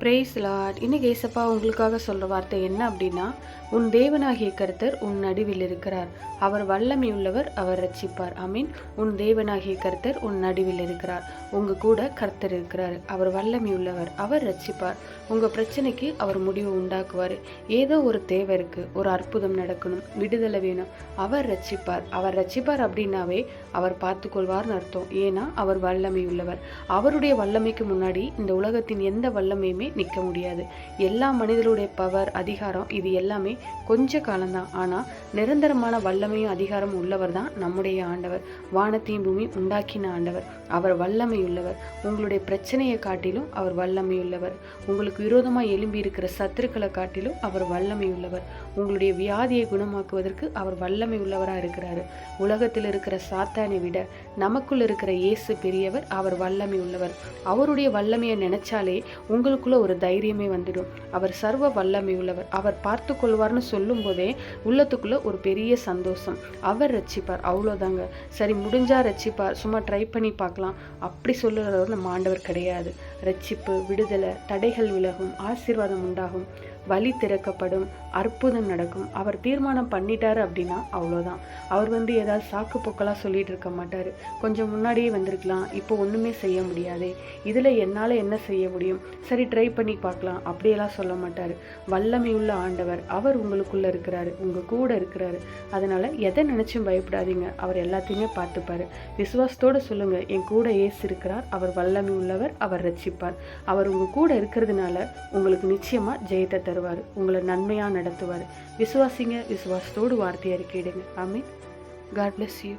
Brace Lord இன்னைக்கு ஏசப்பா உங்களுக்காக சொல்கிற வார்த்தை என்ன அப்படின்னா உன் தேவனாகிய கருத்தர் உன் நடுவில் இருக்கிறார். அவர் வல்லமை உள்ளவர் அவர் ரட்சிப்பார். ஐ உன் தேவனாகிய கர்த்தர் உன் நடுவில் இருக்கிறார். உங்க கூட கர்த்தர் இருக்கிறார். அவர் வல்லமை உள்ளவர் அவர் ரட்சிப்பார். உங்கள் பிரச்சனைக்கு அவர் முடிவு உண்டாக்குவார். ஏதோ ஒரு தேவை இருக்குது ஒரு அற்புதம் நடக்கணும். விடுதலை வேணும். அவர் ரட்சிப்பார். அவர் ரட்சிப்பார் அப்படின்னாவே அவர் பார்த்துக்கொள்வார்னு அர்த்தம். ஏன்னா அவர் வல்லமை உள்ளவர். அவருடைய வல்லமைக்கு முன்னாடி இந்த உலகத்தின் எந்த வல்லமையுமே நிற்க முடியாது. எல்லா மனிதருடைய பவர் அதிகாரம் இது எல்லாமே கொஞ்ச காலம்தான். ஆனால் நிரந்தரமான வல்லமையும் அதிகாரம் உள்ளவர் தான் நம்முடைய ஆண்டவர். வானத்தையும் பூமி உண்டாக்கின ஆண்டவர். அவர் வல்லமை உள்ளவர் உங்களுடைய பிரச்சனையை காட்டிலும் அவர் வல்லமை உள்ளவர் உங்களுக்கு விரோதமாக எழும்பி இருக்கிற சத்துருக்களை காட்டிலும் அவர் வல்லமை உள்ளவர் உங்களுடைய வியாதியை குணமாக்குவதற்கு அவர் வல்லமை உள்ளவராக இருக்கிறாரு. உலகத்தில் இருக்கிற சாத்தானை விட நமக்குள் இருக்கிற இயேசு பெரியவர் அவர் வல்லமை உள்ளவர் அவருடைய வல்லமையை நினைச்சாலே உங்களுக்குள்ள ஒரு தைரியமே வந்துடும். அவர் சர்வ வல்லமை உள்ளவர் அவர் பார்த்து கொள்வார்னு சொல்லும் போதே உள்ளத்துக்குள்ள ஒரு பெரிய சந்தோஷம். அவர் ரட்சிப்பார். அவ்வளோதாங்க சரி முடிஞ்சா ரட்சிப்பார். சும்மா ட்ரை பண்ணி பார்க்கலாம். அப்படி சொல்லுறவர் நம்ம ஆண்டவர் கிடையாது. ரட்சிப்பு விடுதலை தடைகள் விலகும். ஆசீர்வாதம் உண்டாகும். வழி திறக்கப்படும் அற்புதம் நடக்கும். அவர் தீர்மானம் பண்ணிட்டாரு அப்படின்னா அவ்வளோதான் அவர் வந்து ஏதாவது சாக்கு போக்கெல்லாம் சொல்லிட்டு இருக்க மாட்டார். கொஞ்சம் முன்னாடியே வந்திருக்கலாம். இப்போ ஒன்றுமே செய்ய முடியாதே. இதில் என்னால் என்ன செய்ய முடியும்? சரி ட்ரை பண்ணி பார்க்கலாம். அப்படியெல்லாம் சொல்ல மாட்டார். வல்லமை உள்ள ஆண்டவர். அவர் உங்களுக்குள்ளே இருக்கிறாரு. உங்கள் கூட இருக்கிறாரு. அதனால் எதை நினச்சும் பயப்படாதீங்க. அவர் எல்லாத்தையுமே பார்த்துப்பார். விசுவாசத்தோடு சொல்லுங்கள் என் கூட ஏசு இருக்கிறார். அவர் வல்லமை உள்ளவர் அவர் ரட்சிப்பார். அவர் உங்கள் கூட இருக்கிறதுனால உங்களுக்கு நிச்சயமாக ஜெயத்தை தருவார். உங்களை நன்மையாக நடத்துவார். விசுவாசிங்க விசுவாசத்தோடு வார்த்தையை அறிக்கையிடுங்க. ஆமீன். God bless you